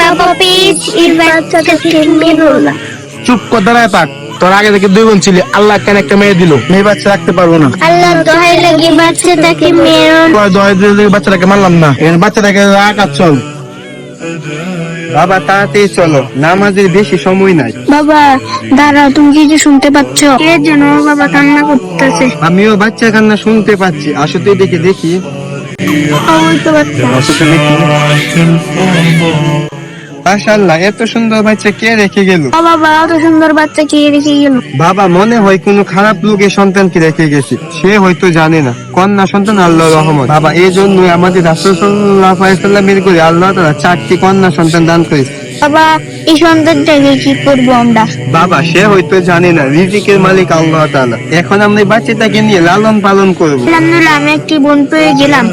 বাবা প্লিজ এই বাচ্চাটাকে মেরো না চুপ কর দাঁড়ায় থাক। তোর আগে থেকে দুই বোন ছিলি আল্লাহ কেন একটা মেয়ে দিল? মেয়ে বাচ্চা রাখতে পারব না। আল্লাহ দোহাই লাগে বাচ্চাটাকে দিয়ে বাচ্চাটাকে মারলাম না? এখানে বাচ্চাটাকে রাখ আর চল। বাবা তাড়াতাড়ি চলো নামাজের বেশি সময় নাই। বাবা দাঁড়াও তুমি কি যে শুনতে পাচ্ছ? কে যেন বাবা কান্না করতেছে। আমিও বাচ্চা কান্না শুনতে পাচ্ছি। আসো তুই দেখে দেখি। মাশাআল্লাহ এত সুন্দর বাচ্চা কে রেখে গেল? বাবা এত সুন্দর বাচ্চা কে রেখে গেল? বাবা মনে হয় কোনো খারাপ লোকের সন্তানকে রেখে গেছে। সে হয়তো জানে না। কন্যা সন্তান আল্লাহ রহমত। বাবা এই জন্য আমাদের রাসূল সাল্লাল্লাহু আলাইহি সাল্লামের করে আল্লাহ তাআলা চারটি কন্যা সন্তান দান করেছে। বাবা এই সন্তানটাকে কি করব আমরা? বাবা সে হয়তো জানে না রিজিকের মালিক আল্লাহ তাআলা। এখন আমরা বাচ্চাটাকে নিয়ে লালন পালন করব। আলহামদুলিল্লাহ আমি একটি বোন পেয়ে গেলাম।